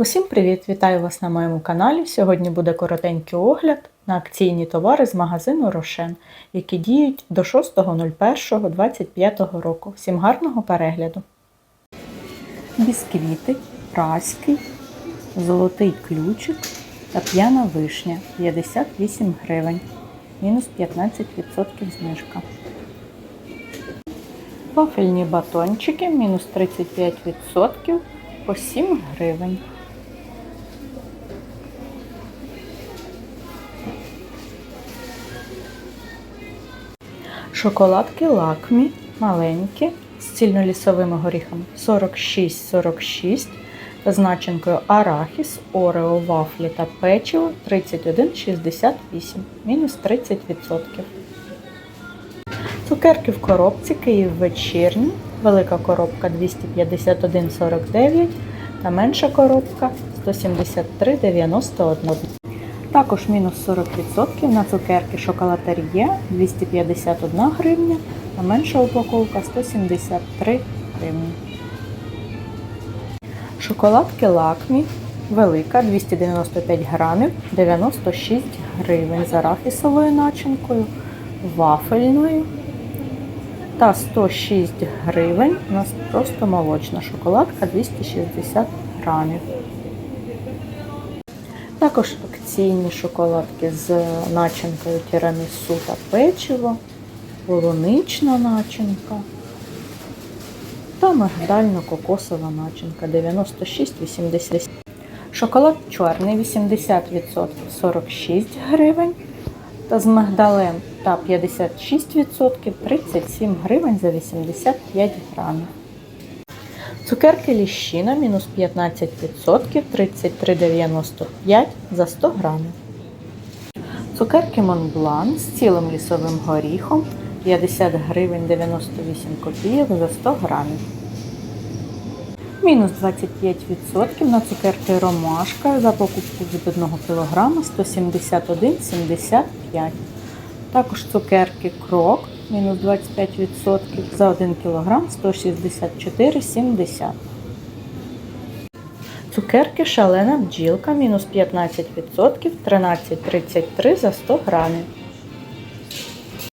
Усім привіт! Вітаю вас на моєму каналі. Сьогодні буде коротенький огляд на акційні товари з магазину Рошен, які діють до 6.01.25 року. Всім гарного перегляду! Бісквіти, праський, золотий ключик та п'яна вишня 58 гривень, мінус 15% знижка. Вафельні батончики мінус 35% по 7 гривень. Шоколадки лакмі маленькі з цільнолісовими горіхами. 46,46 та з начинкою арахіс, орео, вафлі та печиво 31,68 мінус 30%. Цукерки в коробці Київ вечірні, велика коробка 251,49 та менша коробка 173,91. Також мінус 40% на цукерки шоколатер'є 251 гривня, а менша упаковка 173 гривні. Шоколадки лакмі велика 295 грамів 96 гривень з арахісовою начинкою, вафельною та 106 гривень у нас просто молочна шоколадка 260 грамів. Також акційні шоколадки з начинкою тірамісу та печиво, полунична начинка та мигдально-кокосова начинка 96,80. Шоколад чорний 80% 46 гривень. Та з мигдалем та 56% 37 гривень за 85 грамів. Цукерки ліщина мінус 15% 33,95 за 100 грамів. Цукерки Монблан з цілим лісовим горіхом 50 гривень 98 копійок за 100 грамів. Мінус 25% на цукерки Ромашка за покупку від 1 кг 171,75 Також цукерки Крок мінус 25% за 1 кг 164,70 Цукерки шалена бджілка мінус 15% 13,33 за 100 грамів.